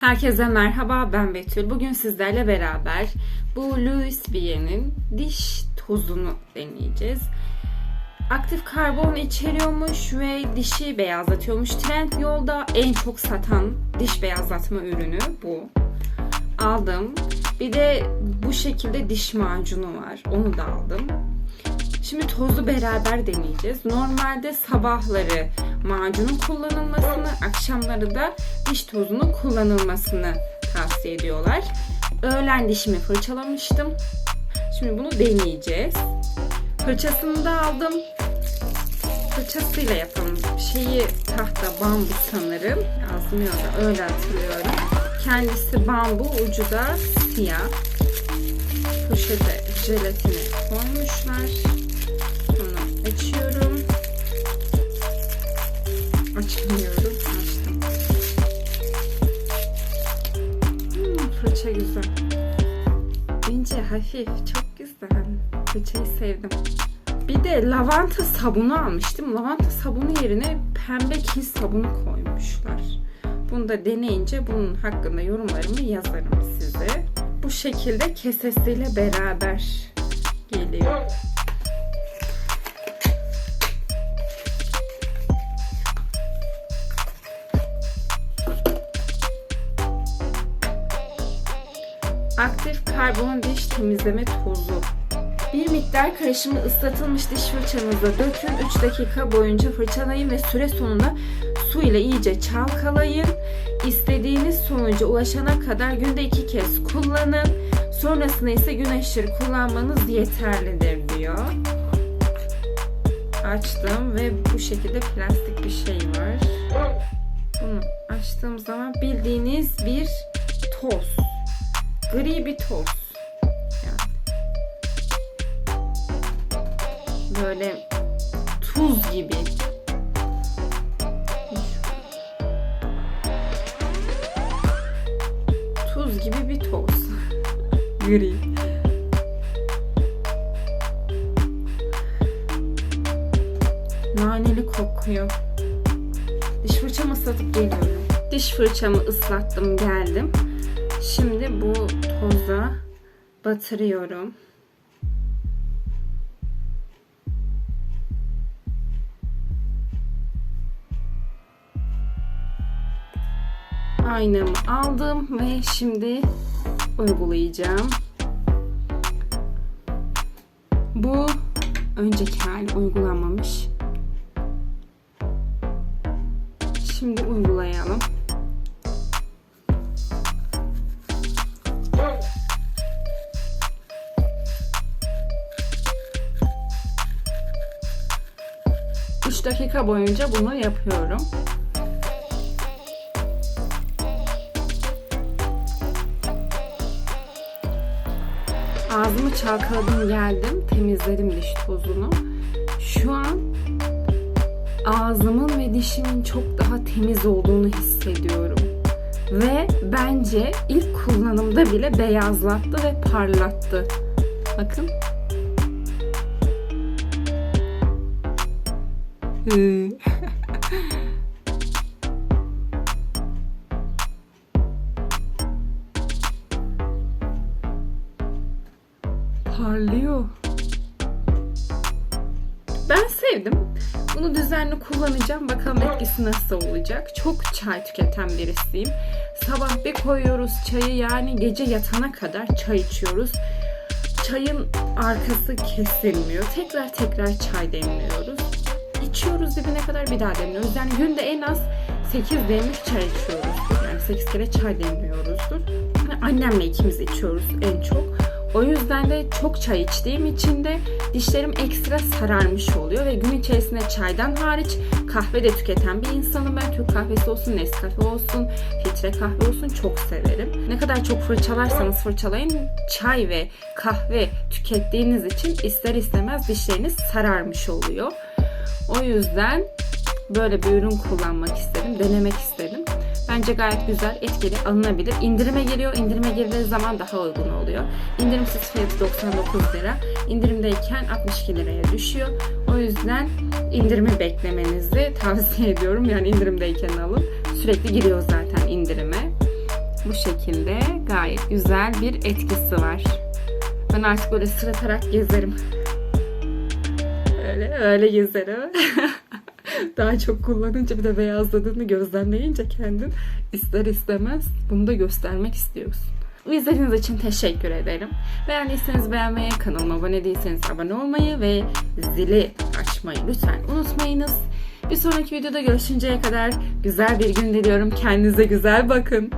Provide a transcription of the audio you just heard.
Herkese merhaba ben Betül. Bugün sizlerle beraber bu Louis Vuitton'in diş tozunu deneyeceğiz. Aktif karbon içeriyormuş ve dişi beyazlatıyormuş. Trend yolda en çok satan diş beyazlatma ürünü bu. Aldım. Bir de bu şekilde diş macunu var. Onu da aldım. Şimdi tozu beraber deneyeceğiz. Normalde sabahları macunun kullanılmasını, akşamları da diş tozunun kullanılmasını tavsiye ediyorlar. Öğlen dişimi fırçalamıştım. Şimdi bunu deneyeceğiz. Fırçasını da aldım. Fırçasıyla yapalım. Şeyi tahta bambu sanırım. Yazmıyor da öyle hatırlıyorum. Kendisi bambu, ucu da siyah. Poşete jelatini koymuşlar. Açmıyorum. Açtım. Hmm, fırça güzel. İnce, hafif. Çok güzel. Fırçayı sevdim. Bir de lavanta sabunu almıştım. Lavanta sabunu yerine pembe kil sabunu koymuşlar. Bunu da deneyince bunun hakkında yorumlarımı yazarım size. Bu şekilde kesesiyle beraber geliyor. Karbon diş temizleme tozu. Bir miktar karışımı ıslatılmış diş fırçanızda dökün. 3 dakika boyunca fırçalayın ve süre sonunda su ile iyice çalkalayın. İstediğiniz sonuca ulaşana kadar günde 2 kez kullanın. Sonrasında ise gün aşırı kullanmanız yeterlidir diyor. Açtım ve bu şekilde plastik bir şey var. Bunu açtığım zaman bildiğiniz bir toz. Gri bir toz. Yani. Böyle tuz gibi. Tuz gibi bir toz. Gri. Naneli kokuyor. Diş fırçamı ıslatıp geliyorum. Diş fırçamı ıslattım geldim. Şimdi bu toza batırıyorum. Aynamı aldım ve şimdi uygulayacağım. Bu önceki hali uygulanmamış. Şimdi uygulayalım. Üç dakika boyunca bunu yapıyorum. Ağzımı çalkaladım geldim. Temizledim diş tozunu. Şu an ağzımın ve dişimin çok daha temiz olduğunu hissediyorum. Ve bence ilk kullanımda bile beyazlattı ve parlattı. Bakın. Parlıyor. Ben sevdim. Bunu düzenli kullanacağım. Bakalım etkisi nasıl olacak. Çok çay tüketen birisiyim. Sabah bir koyuyoruz çayı yani gece yatana kadar çay içiyoruz. Çayın arkası kesilmiyor. Tekrar tekrar çay demliyoruz. İçiyoruz dibine kadar bir daha demliyoruz. Yani günde en az 8 demlik çay içiyoruzdur. Yani 8 kere çay demliyoruzdur. Yani annemle ikimiz içiyoruz en çok. O yüzden de çok çay içtiğim için de dişlerim ekstra sararmış oluyor ve gün içerisinde çaydan hariç kahve de tüketen bir insanım ben. Türk kahvesi olsun, Nescafe olsun, filtre kahve olsun çok severim. Ne kadar çok fırçalarsanız fırçalayın çay ve kahve tükettiğiniz için ister istemez dişleriniz sararmış oluyor. O yüzden böyle bir ürün kullanmak istedim, denemek istedim. Bence gayet güzel, etkili, alınabilir. İndirime geliyor. İndirime girdiği zaman daha uygun oluyor. İndirimsiz fiyatı 99 lira. İndirimdeyken 62 liraya düşüyor. O yüzden indirimi beklemenizi tavsiye ediyorum. Yani indirimdeyken alın. Sürekli giriyor zaten indirime. bu şekilde gayet güzel bir etkisi var. Ben artık böyle sıratarak gezerim. Öyle öyle gezerim. Daha çok kullanınca bir de beyazladığını gözlemleyince kendin ister istemez bunu da göstermek istiyorsun. İzlediğiniz için teşekkür ederim. Beğendiyseniz beğenmeyi, kanalıma abone değilseniz abone olmayı ve zili açmayı lütfen unutmayınız. Bir sonraki videoda görüşünceye kadar güzel bir gün diliyorum. Kendinize güzel bakın.